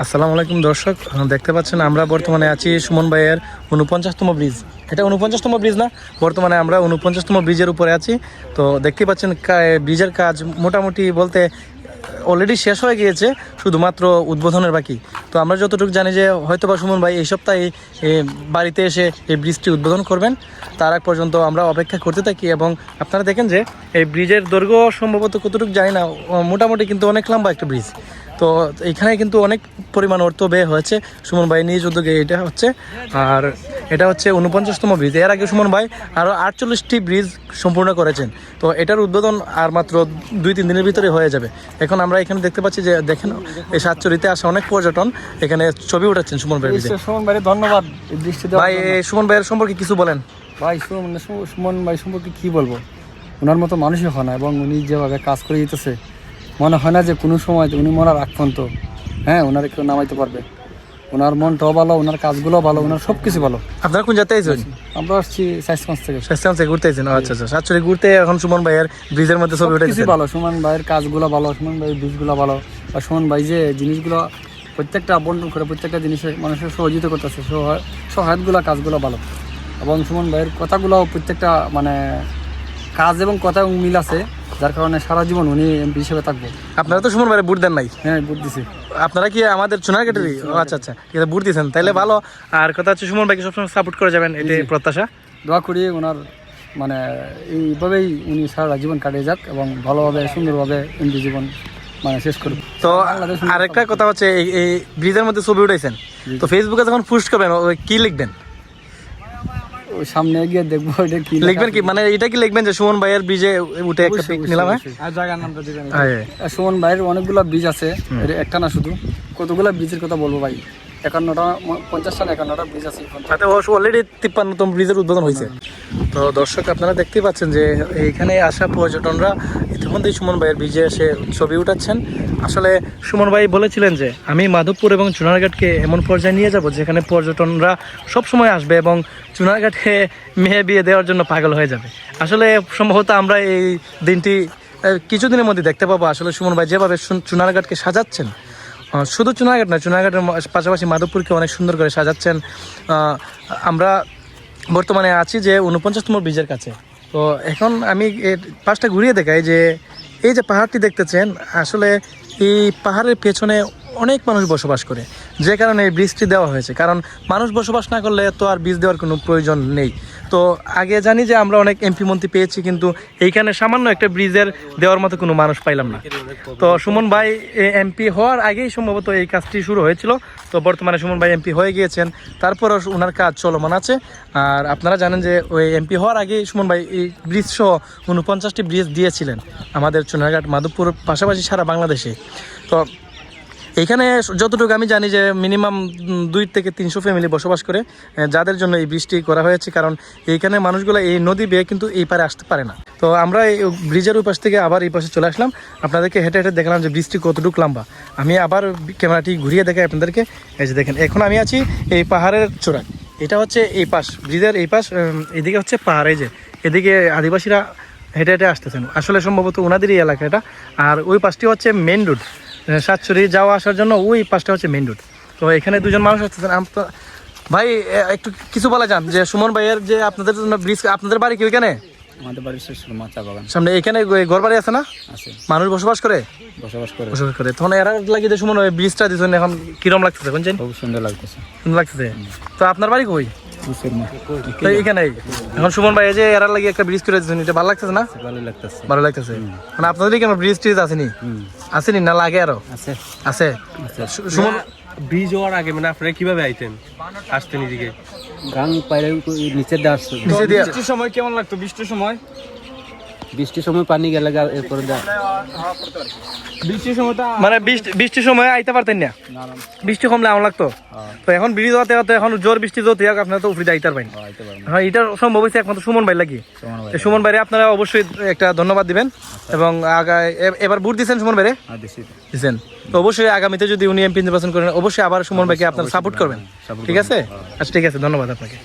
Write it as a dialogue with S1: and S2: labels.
S1: আসসালামু আলাইকুম দর্শক দেখতে পাচ্ছেন আমরা বর্তমানে আছি সুমন ভাইয়ের উনপঞ্চাশতম ব্রিজ। এটা উনপঞ্চাশতম ব্রিজ না, বর্তমানে আমরা উনপঞ্চাশতম ব্রিজের উপরে আছি। তো দেখতে পাচ্ছেন ব্রিজের কাজ মোটামুটি বলতে অলরেডি শেষ হয়ে গিয়েছে, শুধুমাত্র উদ্বোধনের বাকি। তো আমরা যতটুকু জানি যে হয়তো বা সুমন ভাই এই সপ্তাহে বাড়িতে এসে এই ব্রিজটি উদ্বোধন করবেন। তার আগ পর্যন্ত আমরা অপেক্ষা করতে থাকি এবং আপনারা দেখেন যে, এই ব্রিজের দৈর্ঘ্য সম্ভবত কতটুকু জানি না মোটামুটি কিন্তু অনেক লম্বা একটা ব্রিজ। তো এখানে কিন্তু অনেক পরিমাণ অর্থ ব্যয় হয়েছে। সুমন ভাই নিজ উদ্যোগে এটা হচ্ছে। আর এটা হচ্ছে উনপঞ্চাশতম ব্রিজ। এর আগে সুমন ভাই আরও আটচল্লিশটি ব্রিজ সম্পূর্ণ করেছেন। তো এটার উদ্বোধন আর মাত্র দুই তিন দিনের ভিতরে হয়ে যাবে। এখন আমরা এখানে দেখতে পাচ্ছি যে দেখেন এই সাতচুরিতে আসা অনেক পর্যটন এখানে ছবি উঠাচ্ছেন সুমন ভাই
S2: সুমন ভাই ধন্যবাদ
S1: ভাই সুমন ভাইয়ের সম্পর্কে কিছু বলেন।
S2: ভাই সুমন সুমন ভাই সম্পর্কে কি বলব? ওনার মতো মানুষই হয় না এবং উনি যেভাবে কাজ করে দিতেছে মনে হয় না যে কোনো সময় উনি মরার আগ পর্যন্ত হ্যাঁ ওনার কেউ নামাইতে পারবে। ওনার মনটাও ভালো ওনার কাজগুলো ভালো ওনার সব কিছু ভালো।
S1: আপনারা কোন জায়গায় আছেন?
S2: আমরা আসছি সাইজগঞ্জ থেকে।
S1: স্বাস্থ্য থেকে ঘুরতে আছেন? আচ্ছা আচ্ছা। সাতচুরি ঘুরতে এখন সুমন ভাইয়ের ব্রিজের মধ্যে
S2: সব
S1: উঠেছে।
S2: কিছু ভালো সুমন ভাইয়ের কাজগুলো ভালো সুমন ভাইয়ের ব্রিজগুলো ভালো। আর সুমন ভাই যে জিনিসগুলো প্রত্যেকটা বন্টন করে প্রত্যেকটা জিনিসে মানুষের সহযোগিতা করতেছে সহায়- সহায়তগুলো কাজগুলো ভালো। এবং সুমন ভাইয়ের কথাগুলো প্রত্যেকটা মানে কাজ এবং কথা এবং মিল আছে যার কারণে সারা জীবন উনি এমপি হিসেবে থাকব।
S1: আপনারা তো সুমন ভাইয়ের বুট দেন নাই?
S2: হ্যাঁ বুঝতেছি
S1: আপনারা কি আমাদের চুনারঘাটেরই? আচ্ছা আচ্ছা আছে বুট দিয়েছেন। তাহলে ভালো। আর কথা হচ্ছে সুমন ভাইকে সবসময় সাপোর্ট করে যাবেন এটাই প্রত্যাশা।
S2: দোয়া করি ওনার মানে এইভাবেই উনি সারা জীবন কাটিয়ে যাক এবং ভালোভাবে সুন্দরভাবে এমপি জীবন মানে শেষ করুক।
S1: তো আরেকটা কথা হচ্ছে এই ব্রিজের মধ্যে ছবি উঠাইছেন। তো ফেসবুকে যখন পোস্ট করবেন কি লিখবেন?
S2: ওই সামনে গিয়ে দেখব এটা কি
S1: লিখবেন কি? মানে এটা কি লিখবেন যে সুমন ভাইয়ের ব্রিজে উঠে একটা পিক নিলাম হ্যাঁ?
S2: আর জায়গার নামটা দিবেন। সুমন ভাইয়ের অনেকগুলো বীজ আছে একটা না শুধু? কতগুলো বীজের কথা বলব ভাই? একান্নটা পঞ্চাশ একান্নটা বীজ আছে।
S1: তাতে অলরেডি তিপ্পান্নতম ব্রিজের উদ্বোধন হয়েছে। তো দর্শক, আপনারা পাচ্ছেন যে এইখানে আসা সুমন ভাইয়ের ব্রিজে ছবি উঠাচ্ছেন। আসলে সুমন ভাই বলেছিলেন যে, আমি মাধবপুর এবং চুনারঘাটকে এমন পর্যায়ে নিয়ে যাব যেখানে পর্যটনরা সব সময় আসবে এবং চুনারঘাটে মেয়ে বিয়ে দেওয়ার জন্য পাগল হয়ে যাবে। আসলে সম্ভবত আমরা এই দিনটি কিছুদিনের মধ্যে দেখতে পাবো। আসলে সুমন ভাই যেভাবে চুনারঘাটকে সাজাচ্ছেন শুধু চুনাঘাট না চুনাঘাটের পাশাপাশি মাধবপুরকে অনেক সুন্দর করে সাজাচ্ছেন। আমরা বর্তমানে আছি যে উনপঞ্চাশতম ব্রিজের কাছে। তো এখন আমি পাশটা ঘুরিয়ে দেখাই যে, এই যে পাহাড়টি দেখতেছেন, আসলে এই পাহাড়ের পেছনে অনেক মানুষ বসবাস করে। যে কারণে এই ব্রিজটি দেওয়া হয়েছে। কারণ মানুষ বসবাস না করলে তো আর ব্রিজ দেওয়ার কোনো প্রয়োজন নেই। তো আগে জানি যে আমরা অনেক এমপি মন্ত্রী পেয়েছি, কিন্তু এইখানে সামান্য একটা ব্রিজের দেওয়ার মতো কোনো মানুষ পাইলাম না। তো সুমন ভাই এমপি হওয়ার আগেই সম্ভবত এই কাজটি শুরু হয়েছিল। তো বর্তমানে সুমন ভাই এমপি হয়ে গিয়েছেন। তারপরও ওনার কাজ চলমান আছে। আর আপনারা জানেন যে ওই এমপি হওয়ার আগেই সুমন ভাই এই ব্রিজ সহ উনপঞ্চাশটি ব্রিজ দিয়েছিলেন। আমাদের চুনারঘাট মাধবপুর পাশাপাশি সারা বাংলাদেশে। তো এখানে যতটুকু আমি জানি যে মিনিমাম দুই থেকে তিনশো ফ্যামিলি বসবাস করে যাদের জন্য এই বৃষ্টি করা হয়েছে, কারণ এইখানে মানুষগুলো এই নদী বেয়ে কিন্তু এই পারে আসতে পারে না। তো আমরা এই ব্রিজের ওই পাশ থেকে আবার এই পাশে চলে আসলাম। আপনাদেরকে হেঁটে হেঁটে দেখলাম যে বৃষ্টি কতটুকু লম্বা। আমি আবার ক্যামেরাটি ঘুরিয়ে দেখাই আপনাদেরকে। এই যে দেখেন, এখন আমি আছি এই পাহাড়ের চূড়ায়। এটা হচ্ছে এই পাশ, ব্রিজের এই পাশ এদিকে হচ্ছে পাহাড়, এই যে। এদিকে আদিবাসীরা হেঁটে হেঁটে আসতেছেন। আসলে সম্ভবত ওনাদেরই এলাকা এটা। আর ওই পাশটি হচ্ছে মেন রোড সাতচুরি যাওয়া আসার জন্য ওই পাশটা হচ্ছে মেন রোড তো এখানে দুজন মানুষ আসতেছেন আম- ভাই একটু কিছু বলা যান যে সুমন ভাইয়ের যে আপনাদের জন্য ব্রিজ আপনাদের বাড়ি কি ওইখানে?
S2: আমাদের বাড়ির শেষ মাচা বাগান।
S1: সামনে এখানে ঘর বাড়ি আছে না?
S2: আছে।
S1: মানুষ বসবাস করে?
S2: বসবাস করে।
S1: বসবাস করে। তখন এরা লাগিয়ে যে সুমন ওই ব্রিজটা দিচ্ছেন এখন কিরম লাগতেছে বুঝছেন
S2: খুব সুন্দর লাগতেছে।
S1: সুন্দর লাগতেছে। তো আপনার বাড়ি কই? তো এইখানে এখন সুমন ভাই এই যে এরা লাগিয়ে একটা ব্রিজ করে দিচ্ছেন এটা ভালো লাগতেছে না?
S2: ভালো লাগতেছে।
S1: ভালো লাগতেছে। মানে আপনাদের ব্রিজ ট্রিজ আসেনি আসেনি না? লাগে আরও?
S2: আছে।
S1: আছে? সুমন
S3: ব্রিজ হওয়ার আগে মানে আপনারা কীভাবে আইতেন? আসতেন এদিকে?
S2: গান পাইলে নিচে দিয়ে আসছে
S1: নিচে দিয়ে
S3: সময় কেমন লাগতো? বৃষ্টির সময়?
S2: বৃষ্টির সময় পানি গেলে এরপরে
S3: বৃষ্টির সময়
S1: মানে বৃষ্টি বৃষ্টির সময় আইতে পারতেন না? বৃষ্টি কমলে আমার লাগতো। তো এখন ব্রিজ হতে হতে এখন জোর বৃষ্টি যত হোক আপনারা তো পারবেন। হ্যাঁ এটা সম্ভব হয়েছে একমাত্র সুমন ভাই লাগি। সুমন ভাইরে আপনারা অবশ্যই একটা ধন্যবাদ দিবেন এবং আগা এবার ভোট দিচ্ছেন সুমন ভাইরে? দিচ্ছেন তো অবশ্যই আগামীতে যদি উনি এমপি নির্বাচন করেন অবশ্যই আবার সুমন ভাইকে আপনারা সাপোর্ট করবেন। ঠিক আছে? আচ্ছা ঠিক আছে ধন্যবাদ আপনাকে।